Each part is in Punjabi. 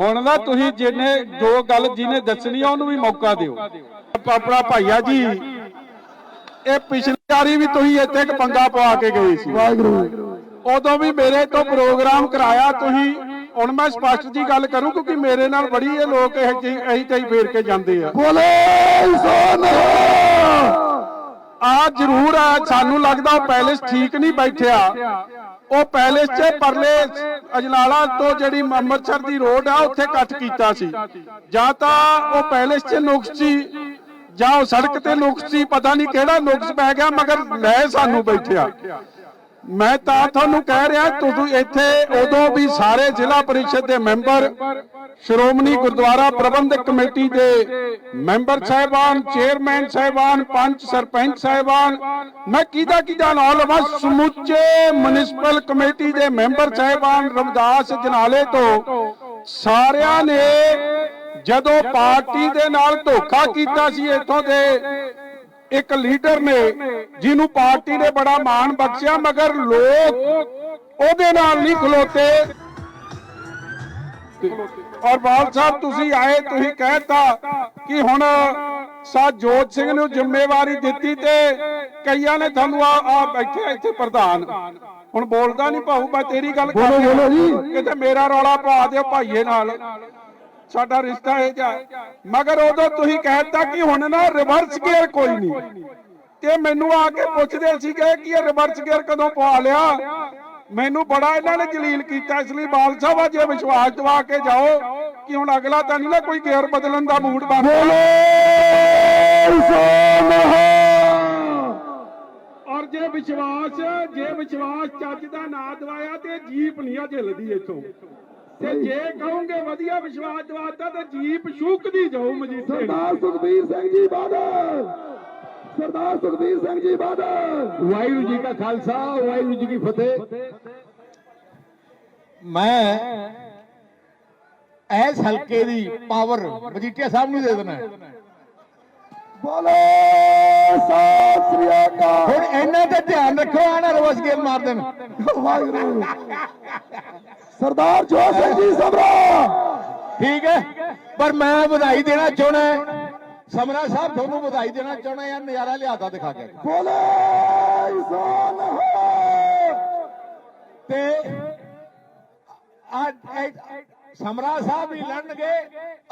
ਹੁਣ ਨਾ ਤੁਸੀਂ ਜਿਹਨੇ ਜੋ ਗੱਲ ਜਿਹਨੇ ਦੱਸਣੀ ਆ ਉਹਨੂੰ ਵੀ ਮੌਕਾ ਦਿਓ। ਆਪਣਾ ਭਾਈਆ ਜੀ ਇਹ ਪਿਛਲੀ ਵਾਰੀ ਵੀ ਤੁਸੀਂ ਇੱਥੇ ਇੱਕ ਪੰਗਾ ਪਵਾ ਕੇ ਗਏ ਸੀ। ਵਾਹਿਗੁਰੂ। ਉਦੋਂ ਵੀ ਮੇਰੇ ਤੋਂ ਪ੍ਰੋਗਰਾਮ ਕਰਾਇਆ ਤੁਸੀਂ। ਹੁਣ ਮੈਂ ਸਪਸ਼ਟ ਜੀ ਗੱਲ ਕਰੂੰ ਕਿਉਂਕਿ ਮੇਰੇ ਨਾਲ ਬੜੀ ਇਹ ਲੋਕ ਇਹ ਜਿਹੀ ਫੇਰ ਕੇ ਜਾਂਦੇ ਆ। ਬੋਲੇ ਸੋਨਾ। ਆ ਜ਼ਰੂਰ ਆ, ਸਾਨੂੰ ਲੱਗਦਾ ਪੈਲੇਸ ਠੀਕ ਨਹੀਂ ਬੈਠਿਆ। ਉਹ ਪੈਲੇਸ 'ਚ ਪਰਲੇ ਅਜਨਾਲਾ ਤੋਂ ਜਿਹੜੀ ਅੰਮ੍ਰਿਤਸਰ ਦੀ ਰੋਡ ਆ, ਉੱਥੇ ਕੱਟ ਕੀਤਾ ਸੀ। ਜਾਂ ਤਾਂ ਉਹ ਪੈਲੇਸ 'ਚ ਨੁਕਸ ਸੀ, ਜਾਂ ਉਹ ਸੜਕ ਤੇ ਨੁਕਸ ਸੀ, ਪਤਾ ਨਹੀਂ ਕਿਹੜਾ ਨੁਕਸ ਪੈ ਗਿਆ, ਮਗਰ ਲੈ ਸਾਨੂੰ ਬੈਠਿਆ। ਮੈਂ ਤਾਂ ਤੁਹਾਨੂੰ ਕਹਿ ਰਿਹਾ ਤੁਸੀਂ ਇੱਥੇ ਉਦੋਂ ਵੀ ਸਾਰੇ ਜ਼ਿਲ੍ਹਾ ਪਰਿਸ਼ਦ ਦੇ ਮੈਂਬਰ ਸ਼੍ਰੋਮਣੀ ਗੁਰਦੁਆਰਾ ਪ੍ਰਬੰਧਕ ਕਮੇਟੀ ਦੇ ਮੈਂਬਰ ਸਾਹਿਬਾਨ ਚੇਅਰਮੈਨ ਸਾਹਿਬਾਨ ਪੰਚ ਸਰਪੰਚ ਸਾਹਿਬਾਨ। ਮੈਂ ਕਿਹਦਾ ਕਿਹਦਾ ਨਾਮ ਲਵਾਂ ਸਮੁੱਚੇ ਮਿਊਨਿਸਪਲ ਕਮੇਟੀ ਦੇ ਮੈਂਬਰ ਸਾਹਿਬਾਨ ਰਮਦਾਸ ਜਨਾਲੇ ਤੋਂ। ਸਾਰਿਆਂ ਨੇ ਜਦੋਂ ਪਾਰਟੀ ਦੇ ਨਾਲ ਧੋਖਾ ਕੀਤਾ ਸੀ ਇੱਥੋਂ ਦੇ ਇੱਕ ਲੀਡਰ ਨੇ ਜਿਹਨੂੰ ਪਾਰਟੀ ਨੇ ਬੜਾ ਮਾਣ ਬਖਸ਼ਿਆ ਮਗਰ ਲੋਕ ਉਹਦੇ ਨਾਲ ਨਹੀਂ ਖਲੋਤੇ ਔਰ ਬਾਲ ਸਾਹਿਬ ਤੁਸੀਂ ਆਏ ਤੁਸੀਂ ਕਹਿਤਾ ਕਿ ਹੁਣ ਸਾ ਜੋਤ ਸਿੰਘ ਨੂੰ ਜ਼ਿੰਮੇਵਾਰੀ ਦਿੱਤੀ ਤੇ ਕਈਆਂ ਨੇ ਤੁਹਾਨੂੰ ਆ ਆ ਬੈਠੇ ਇੱਥੇ ਪ੍ਰਧਾਨ ਹੁਣ ਬੋਲਦਾ ਨਹੀਂ ਭਾਊ ਮੈਂ ਤੇਰੀ ਗੱਲ ਕਰ ਬੋਲੋ, ਰਿਹਾ। ਬੋਲੋ ਜੀ। ਕਿਤੇ ਮੇਰਾ ਰੌਲਾ ਪਾ ਦਿਓ ਭਾਈਏ ਨਾਲ ਸਾਡਾ ਰਿਸ਼ਤਾ ਇਹ ਜਾ ਮਗਰ ਉਦੋਂ ਤੁਸੀਂ ਕਹਿਤਾ ਕਿ ਹੁਣ ਨਾ ਰਿਵਰਸ ਗੇਅਰ ਕੋਈ ਨਹੀਂ। ਤੇ ਮੈਨੂੰ ਆ ਕੇ ਪੁੱਛਦੇ ਸੀਗੇ ਕਿ ਇਹ ਰਿਵਰਸ ਗੇਅਰ ਕਦੋਂ ਪਵਾ ਲਿਆ? ਮੈਨੂੰ ਬੜਾ ਇਹਨਾਂ ਨੇ ਜਲੀਲ ਕੀਤਾ ਇਸ ਲਈ ਬਾਲ ਸਾਹਿਬ ਅੱਜ ਵਿਸ਼ਵਾਸ ਦਵਾ ਕੇ ਜਾਓ ਕਿ ਹੁਣ ਅਗਲਾ ਤਾਂ ਨਹੀਂ ਨਾ ਕੋਈ ਗੇਅਰ ਬਦਲਣ ਦਾ ਮੂਡ ਬਣ ਔਰ ਜੇ ਵਿਸ਼ਵਾਸ ਜੇ ਵਿਸ਼ਵਾਸ ਚੱਜ ਦਾ ਨਾ ਦਵਾਇਆ ਤੇ ਜੀਪ ਨਹੀਂ ਆ ਝਿਲਦੀ ਇੱਥੋਂ। ਤੇ ਜੇ ਕਹੋਗੇ ਵਧੀਆ ਵਿਸ਼ਵਾਸ ਦਵਾਤਾ ਤੇ ਜੀਪ ਸ਼ੂਕਦੀ ਜਾਊ ਮਜੀਠੇ। ਸਰਦਾਰ ਸੁਖਬੀਰ ਸਿੰਘ ਜੀ ਬਾਦਲ। ਸਰਦਾਰ ਸੁਖਬੀਰ ਸਿੰਘ ਜੀ ਬਾਦਲ। ਵਾਹਿਗੁਰੂ ਜੀ ਕਾ ਖਾਲਸਾ ਵਾਹਿਗੁਰੂ ਜੀ ਕੀ ਫਤਿਹ। ਮੈਂ ਐਸ ਹਲਕੇ ਦੀ ਪਾਵਰ ਮਜੀਠੀਆ ਸਾਹਿਬ ਨੂੰ ਦੇ ਦੇਣਾ। ਬੋਲੇ ਸਤਿ ਸ੍ਰੀ ਅਕਾਲ। ਇਹਨਾਂ ਤੇ ਧਿਆਨ ਰੱਖੋ ਆਣਾ ਰਵਸ ਗੇਲ ਮਾਰ ਦੇਣ। ਵਾਹਿਗੁਰੂ। ਸਰਦਾਰ ਜੋਤ ਸਿੰਘ ਜੀ ਸਮਰਾ। ਠੀਕ ਹੈ। ਪਰ ਮੈਂ ਵਧਾਈ ਦੇਣਾ ਚਾਹਣਾ ਸਮਰਾ ਸਾਹਿਬ, ਤੁਹਾਨੂੰ ਵਧਾਈ ਦੇਣਾ ਚਾਹਣਾ ਯਾਰ ਨਜ਼ਾਰਾ ਲਿਆਦਾ ਦਿਖਾ ਕੇ। ਬੋਲੇ ਸੋਨਾ ਤੇ ਆ ਸਮਰਾ ਸਾਹਿਬ ਵੀ ਲੜਨਗੇ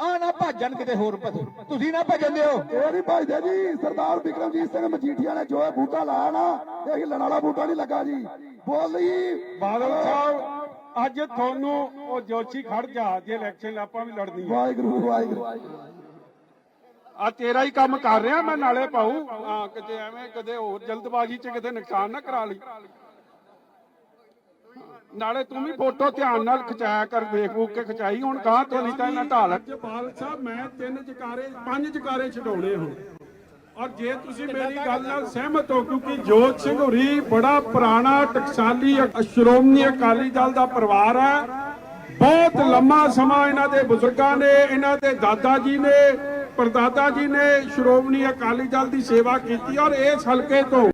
ਆ ਨਾ ਭੱਜਣ ਕਿਤੇ ਹੋਰ ਪਾਸੇ ਤੁਸੀਂ ਨਾ ਭੱਜਣ ਦਿਓ। ਇਹ ਨਹੀਂ ਭਾਈਦੇ ਜੀ ਸਰਦਾਰ ਵਿਕਰਮਜੀਤ ਸਿੰਘ ਮਜੀਠੀਆ ਨੇ ਜੋ ਇਹ ਬੂਟਾ ਲਾਇਆ ਨਾ ਇਹ ਹਿੱਲਣ ਵਾਲਾ ਬੂਟਾ ਨਹੀਂ ਲੱਗਾ ਜੀ। ਬੋਲੀ ਬਾਦਲ ਸਾਹਿਬ ਅੱਜ ਤੁਹਾਨੂੰ ਉਹ ਜੋਸ਼ੀ ਖੜ ਜਾ ਜੇ ਇਲੈਕਸ਼ਨ ਆਪਾਂ ਵੀ ਲੜਨੀ ਹੈ ਵਾਹਿਗੁਰੂ ਵਾਹਿਗੁਰੂ। ਆ ਤੇਰਾ ਹੀ ਕੰਮ ਕਰ ਰਿਹਾ ਮੈਂ ਨਾਲੇ ਪਾਉ ਕਿਤੇ ਐਵੇਂ ਕਦੇ ਹੋਰ ਜਲਦਬਾਜ਼ੀ 'ਚ ਕਿਤੇ ਨੁਕਸਾਨ ਨਾ ਕਰਾ ਲਈ। ਨਾਲੇ ਤੂੰ ਵੀ ਫੋਟੋ ਧਿਆਨ ਨਾਲ ਖਿਚਾਇਆ ਕਰ ਵੇਖ ਵੂਖ ਕੇ ਖਿਚਾਈ। ਹੁਣ ਕਹਾਂ ਤੋਂ ਨਹੀਂ ਤਾਂ ਇਹਨਾਂ ਢਾਲ। ਜਪਾਲ ਸਾਹਿਬ ਮੈਂ ਤਿੰਨ ਜਕਾਰੇ ਪੰਜ ਜਕਾਰੇ ਛਡਾਉਣੇ ਹੁਣ ਔਰ ਜੇ ਤੁਸੀਂ ਮੇਰੀ ਗੱਲ ਨਾਲ ਸਹਿਮਤ ਹੋ ਕਿਉਂਕਿ ਜੋਤ ਸਿੰਘ ਹੋਰੀ ਬੜਾ ਪੁਰਾਣਾ ਟਕਸਾਲੀ ਸ਼੍ਰੋਮਣੀ ਅਕਾਲੀ ਦਲ ਦਾ ਪਰਿਵਾਰ ਹੈ। ਬਹੁਤ ਲੰਮਾ ਸਮਾਂ ਇਹਨਾਂ ਦੇ ਬਜ਼ੁਰਗਾਂ ਨੇ ਇਹਨਾਂ ਦੇ ਦਾਦਾ ਜੀ ਨੇ ਪਰਦਾਦਾ ਜੀ ਨੇ ਸ਼੍ਰੋਮਣੀ ਅਕਾਲੀ ਦਲ ਦੀ ਸੇਵਾ ਕੀਤੀ। ਔਰ ਇਸ ਹਲਕੇ ਤੋਂ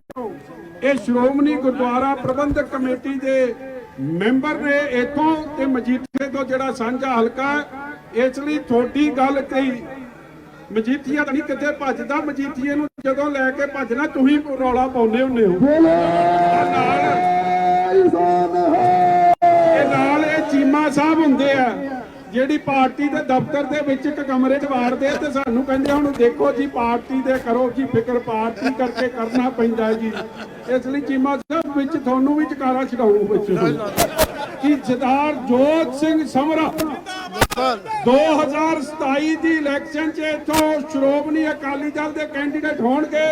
ਇਹ ਸ਼੍ਰੋਮਣੀ ਗੁਰਦੁਆਰਾ ਪ੍ਰਬੰਧਕ ਕਮੇਟੀ ਦੇ ਮੈਂਬਰ ਨੇ ਇਥੋਂ ਤੇ ਮਜੀਠੇ ਤੋਂ ਜਿਹੜਾ ਸਾਂਝਾ ਹਲਕਾ ਇਸ ਲਈ ਤੁਹਾਡੀ ਗੱਲ ਤੇ ਹੀ ਮਜੀਠੀਆ ਤਾਂ ਨਹੀਂ ਕਿਤੇ ਭੱਜਦਾ ਮਜੀਠੀਏ ਨੂੰ ਜਦੋਂ ਲੈ ਕੇ ਭੱਜਣਾ ਤੁਸੀਂ ਰੌਲਾ ਪਾਉਂਦੇ ਹੁੰਦੇ ਹੋ। ਨਾਲ ਇਹ ਨਾਲ ਇਹ ਚੀਮਾ ਸਾਹਿਬ ਹੁੰਦੇ ਆ। ਜਿਹੜੀ ਪਾਰਟੀ ਦੇ ਦਫ਼ਤਰ ਦੇ ਵਿੱਚ ਇੱਕ ਕਮਰੇ 'ਚ ਵਾੜਦੇ ਤੇ ਸਾਨੂੰ ਕਹਿੰਦੇ ਹੁਣ ਦੇਖੋ ਜੀ, ਪਾਰਟੀ ਦੇ ਕਰੋ ਜੀ ਫਿਕਰ, ਪਾਰਟੀ ਕਰਕੇ ਕਰਨਾ ਪੈਂਦਾ ਜੀ। ਇਸ ਲਈ ਚੀਮਾ ਸਾਹਿਬ ਵਿੱਚ ਤੁਹਾਨੂੰ ਵੀ ਚਕਾਰਾ ਛਡਾਉਂ ਵਿੱਚ ਕਿ ਸਰਦਾਰ ਜੋਤ ਸਿੰਘ ਸਮਰਾ 2027 ਦੀ ਇਲੈਕਸ਼ਨ 'ਚ ਇਥੋਂ ਸ਼੍ਰੋਮਣੀ ਅਕਾਲੀ ਦਲ ਦੇ ਕੈਂਡੀਡੇਟ ਹੋਣਗੇ।